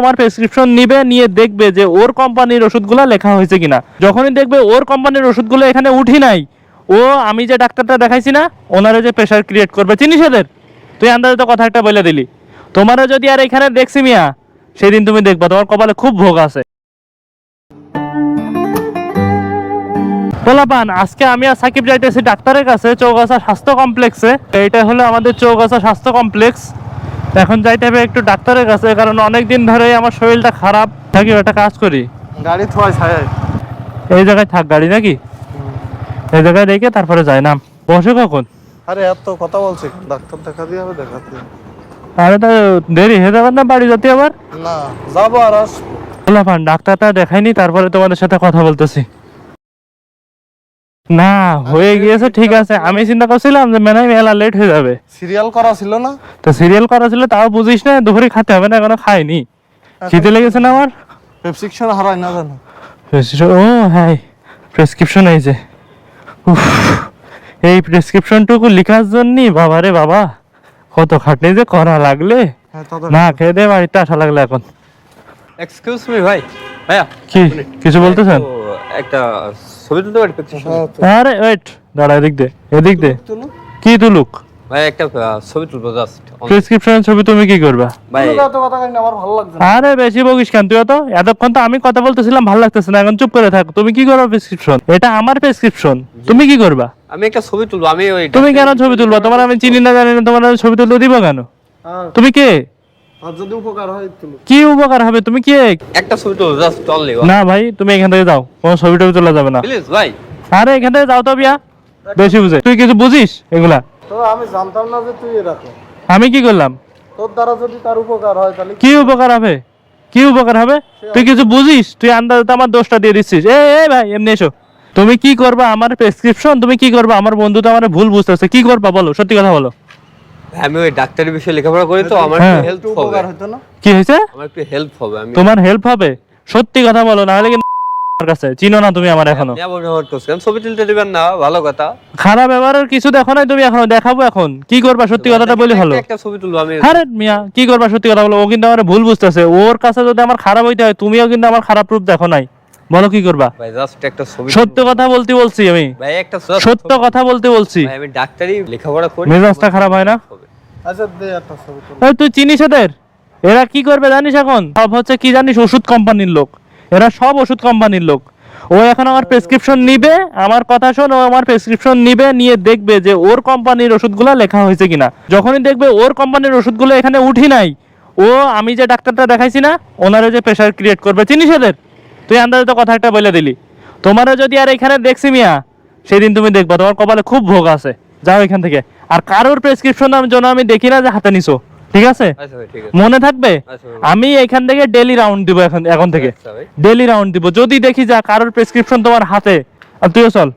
আমার প্রেসক্রিপশন নিবে, নিয়ে দেখবে যে ওর কোম্পানির ওষুধগুলো লেখা হয়েছে কিনা। যখনই দেখবে ওর কোম্পানির ওষুধগুলো এখানে উঠি নাই, ও, আমি যে ডাক্তারটা দেখাইছি না, ওনারা যে প্রেশার ক্রিয়েট করবে, চিনিস এদের তুই আন্দাজে তো কথা একটা বলে দিলি। তোমারও যদি আর এখানে দেখছি মিয়া, সেদিন তুমি দেখবা, তোমার কপালে খুব ভোগ আছে। পোলাপান, আজকে আমি আর সাকিব যাইতেছি ডাক্তারের কাছে, চৌগাছা স্বাস্থ্য কমপ্লেক্সে এইটা হলো আমাদের চৌগাছা স্বাস্থ্য কমপ্লেক্স এখন যাইতে হবে একটু ডাক্তারের কাছে কারণ অনেক দিন ধরে আমার শরীরটা খারাপ। থাকি একটা কাজ করি। গাড়ি থোয়াই ছায় এই জায়গায় থাক গাড়ি নাকি? এই জায়গায় রেখে তারপরে যাই না। বসে কখন? আরে এত কথা বলছি ডাক্তার দেখা দিয়ে হবে দেখাতে আরে তো দেরি হয়ে যাবে না বাড়ি যেতে আবার? না যাব আর আসব। ডাক্তারটা দেখাইনি তারপরে তোমাদের সাথে কথা বলতেছি। না হয়ে গিয়েছে ঠিক আছে। আমি চিন্তা করছিলাম যে মেনাই মেলা লেট হয়ে যাবে। সিরিয়াল করা ছিল না? তো সিরিয়াল করা ছিল তাও বুঝিস না দুপুরে খেতে হবে না এখনও খাইনি। খিদে লেগেছে না আমার? প্রেসক্রিপশন হারাই না জানো? প্রেসক্রিপশন ও হ্যাঁ প্রেসক্রিপশন এই যে। উফ, এই প্রেসক্রিপশনটুকু লেখার জন্যই বাবা রে বাবা কত খাটনি যে করা লাগলে। হ্যাঁ না খেয়ে দে বাড়িতে আসা লাগলে এখন। এক্সকিউজ মি ভাই। ভাইয়া কি? কিছু বলতেছেন? একটা ছবি তুলতে পারি হ্যাঁ, আরে ওয়েট দাঁড়া এদিক দে এদিক দে। কি তুলুক? ভাই একটা ছবি তুলবো জাস্ট প্রেসক্রিপশনের ছবি তুমি কি করবা? ভাই। এত কথা কই আমার ভালো লাগছে না। আরে বেশি বকিস কেন? তুই তো এতক্ষণ তো আমি কথা বলতেছিলাম ভালো লাগতেছে না। এখন চুপ করে থাক। তুমি কি করবা প্রেসক্রিপশন এটা আমার প্রেসক্রিপশন তুমি কি করবা? আমি একটা ছবি তুলবো আমি ওই তুমি কেন ছবি তুলবা? তোমার আমি চিনি না জানি না তোমার ছবি তুলতে দিব কেন? হ্যাঁ, তুমি কে? আর যদি উপকার হয় তুলো কি উপকার হবে? তুমি কে? একটা ছবি তুলবো জাস্ট অনলি না ভাই তুমি এখান থেকে যাও। কোনো ছবি টবি তোলা যাবে না। প্লিজ ভাই। আরে এখান থেকে যাও তো বিয়া। বেশি বুঝে। তুই কিছু বুঝিস এগুলা? তো আমি জানতাম না যে তুই এরকম আমি কি করলাম? তোর দ্বারা যদি তার উপকার হয় তাহলে কি উপকার হবে? কি উপকার হবে? তুই কিছু বুঝিস? তুই আন্দাজে আমার দোষটা দিয়ে দিচ্ছিস। এ এ ভাই এমনি এসো। তুমি কি করবা আমার প্রেসক্রিপশন তুমি কি করবা? আমার বন্ধু তো আমার ভুল বুঝতেছে। কি করবা বলো? সত্যি কথা বলো। আমি ওই ডাক্তারের বিষয়ে লেখাপড়া করি তো আমার হ্যাঁ। হেল্প হবে। হতো না? কি হয়েছে? আমার একটু হেল্প হবে আমি তোমার হেল্প হবে? সত্যি কথা বলো না হলে কিন্তু আমার কাছে। চিনো না তুমি আমার এখনও। ছবি তুলতে দিবেন না ভালো কথা। খারাপ ব্যবহারের কিছু দেখো নাই তুমি এখনও দেখাবো এখন। কি করবা সত্যি কথাটা বলি ভালো। একটা- একটা ছবি তুলবো আমি। আরে মিয়া কি করবা সত্যি কথা বলো ও কিন্তু আমার ভুল বুঝতেছে। ওর কাছে যদি আমার খারাপ হইতে হয় তুমিও কিন্তু আমার খারাপ রূপ দেখো নাই। বলো কি করবা? ভাই জাস্ট একটা ছবি সত্য কথা বলতে বলছি আমি। ভাই একটা সত্য কথা বলতে বলছি। ভাই আমি ডাক্তারি লেখাপড়া করি। মেজাজটা খারাপ হয় না। আচ্ছা তুলো। তুই চিনিস এদের এরা কি করবে জানিস এখন? সব হচ্ছে কি জানিস, ওষুধ কোম্পানির লোক। এরা সব ওষুধ কোম্পানির লোক। ও এখন আমার প্রেসক্রিপশন নিবে, আমার কথা শোন, ও আমার প্রেসক্রিপশন নিবে, নিয়ে দেখবে যে ওর কোম্পানির ওষুধগুলো লেখা হয়েছে কিনা। যখনই দেখবে ওর কোম্পানির ওষুধগুলো এখানে উঠি নাই, ও, আমি যে ডাক্তারটা দেখাইছি না ওনারা যে প্রেশার ক্রিয়েট করবে। চিনিস এদের তুই আন্দাজে তো কথা একটা বলে দিলি। তোমারও যদি আর এখানে দেখছি মিয়া, সেদিন তুমি দেখবা, তোমার কপালে খুব ভোগ আছে। যাও এখান থেকে। আর কারোর প্রেসক্রিপশন আমি জন্য আমি দেখি না যে হাতে নিছো ঠিক আছে? আচ্ছা মনে থাকবে? আচ্ছা আমি এখান থেকে ডেলি রাউন্ড দিব এখন এখন থেকে। আচ্ছা ডেলি রাউন্ড দিব। যদি দেখি যা কারোর প্রেসক্রিপশন তোমার হাতে আর তুইও চল।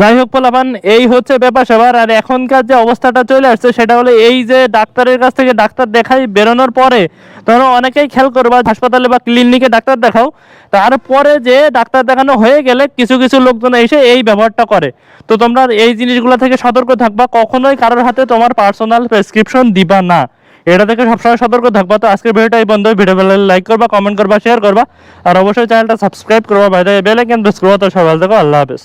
যাই হোক পোলাপান, এই হচ্ছে ব্যাপার স্যাপার। আর এখনকার যে অবস্থাটা চলে আসছে, সেটা হলো এই যে ডাক্তারের কাছ থেকে ডাক্তার দেখাই বেরোনোর পরে তোমরা অনেকেই খেয়াল করবা হাসপাতালে বা ক্লিনিকে ডাক্তার দেখাও, তারপরে যে ডাক্তার দেখানো হয়ে গেলে কিছু কিছু লোকজন এসে এই ব্যবহারটা করে। তো তোমরা এই জিনিসগুলো থেকে সতর্ক থাকবা, কখনোই কারোর হাতে তোমার পার্সোনাল প্রেসক্রিপশন দিবা না। এটা থেকে সবসময় সতর্ক থাকবা। তো আজকের ভিডিওটাই বন্ধ ভিডিও ভালো লাইক করবা কমেন্ট করবা শেয়ার করবা। আর অবশ্যই চ্যানেলটা সাবস্ক্রাইব করবা। বাইরে বেল আইকন প্রেস করবা তো সবাই দেখো আল্লাহ হাফেজ।